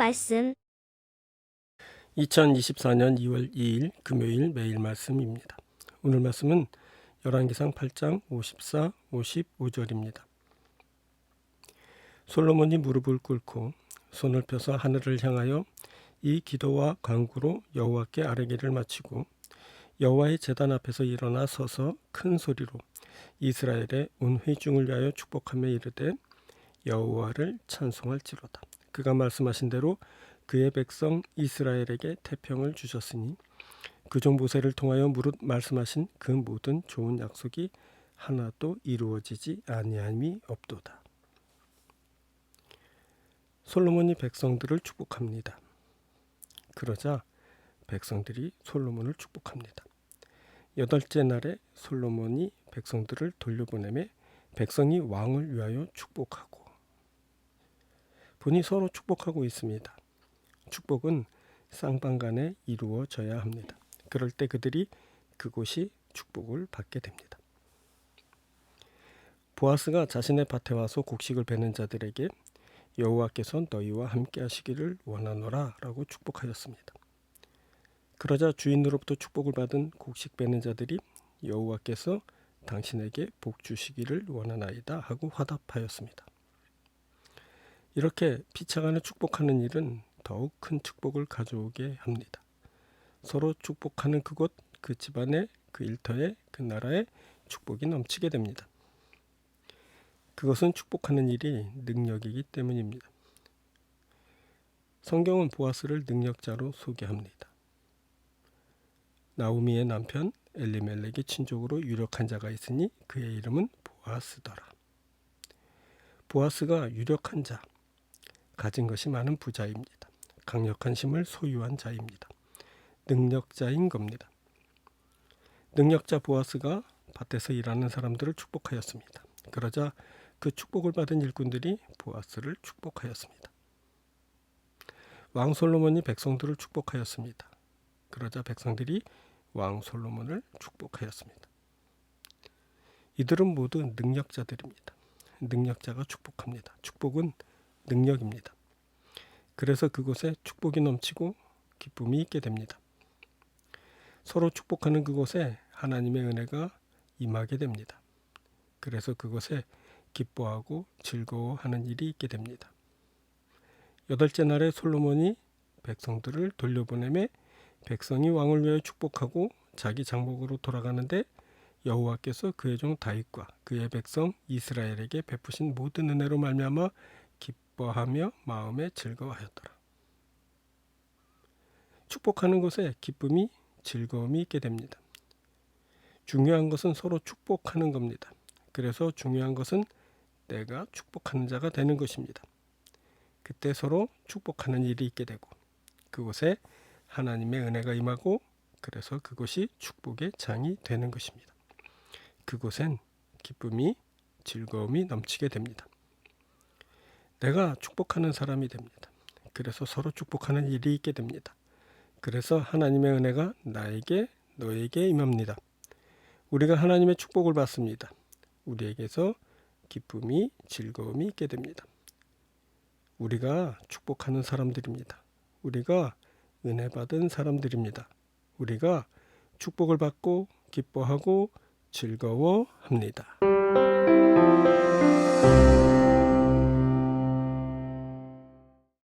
말씀 2024년 2월 2일 금요일 매일 말씀입니다. 오늘 말씀은 열왕기상 8장 54, 55절입니다. 솔로몬이 무릎을 꿇고 손을 펴서 하늘을 향하여 이 기도와 간구로 여호와께 아뢰기를 마치고 여호와의 제단 앞에서 일어나 서서 큰 소리로 이스라엘의 온 회중을 위하여 축복하며 이르되 여호와를 찬송할지로다. 그가 말씀하신 대로 그의 백성 이스라엘에게 태평을 주셨으니 그종 모세를 통하여 무릇 말씀하신 그 모든 좋은 약속이 하나도 이루어지지 아니함이 없도다. 솔로몬이 백성들을 축복합니다. 그러자 백성들이 솔로몬을 축복합니다. 여덟째 날에 솔로몬이 백성들을 돌려보내매 백성이 왕을 위하여 축복하고 본이 서로 축복하고 있습니다. 축복은 쌍방간에 이루어져야 합니다. 그럴 때 그들이 그곳이 축복을 받게 됩니다. 보아스가 자신의 밭에 와서 곡식을 베는 자들에게 여호와께서 너희와 함께 하시기를 원하노라 라고 축복하였습니다. 그러자 주인으로부터 축복을 받은 곡식 베는 자들이 여호와께서 당신에게 복 주시기를 원하나이다 하고 화답하였습니다. 이렇게 피차간에 축복하는 일은 더욱 큰 축복을 가져오게 합니다. 서로 축복하는 그곳, 그 집안의 그 일터에 그 나라에 축복이 넘치게 됩니다. 그것은 축복하는 일이 능력이기 때문입니다. 성경은 보아스를 능력자로 소개합니다. 나오미의 남편 엘리멜렉의 친족으로 유력한 자가 있으니 그의 이름은 보아스더라. 보아스가 유력한 자, 가진 것이 많은 부자입니다. 강력한 힘을 소유한 자입니다. 능력자인 겁니다. 능력자 보아스가 밭에서 일하는 사람들을 축복하였습니다. 그러자 그 축복을 받은 일꾼들이 보아스를 축복하였습니다. 왕 솔로몬이 백성들을 축복하였습니다. 그러자 백성들이 왕 솔로몬을 축복하였습니다. 이들은 모두 능력자들입니다. 능력자가 축복합니다. 축복은 능력입니다. 그래서 그곳에 축복이 넘치고 기쁨이 있게 됩니다. 서로 축복하는 그곳에 하나님의 은혜가 임하게 됩니다. 그래서 그곳에 기뻐하고 즐거워하는 일이 있게 됩니다. 여덟째 날에 솔로몬이 백성들을 돌려보내매 백성이 왕을 위하여 축복하고 자기 장목으로 돌아가는데 여호와께서 그의 종 다윗과 그의 백성 이스라엘에게 베푸신 모든 은혜로 말미암아 기뻐하며 마음에 즐거워하였더라. 축복하는 곳에 기쁨이 즐거움이 있게 됩니다. 중요한 것은 서로 축복하는 겁니다. 그래서 중요한 것은 내가 축복하는 자가 되는 것입니다. 그때 서로 축복하는 일이 있게 되고 그곳에 하나님의 은혜가 임하고 그래서 그것이 축복의 장이 되는 것입니다. 그곳엔 기쁨이 즐거움이 넘치게 됩니다. 내가 축복하는 사람이 됩니다. 그래서 서로 축복하는 일이 있게 됩니다. 그래서 하나님의 은혜가 나에게 너에게 임합니다. 우리가 하나님의 축복을 받습니다. 우리에게서 기쁨이 즐거움이 있게 됩니다. 우리가 축복하는 사람들입니다. 우리가 은혜 받은 사람들입니다. 우리가 축복을 받고 기뻐하고 즐거워합니다.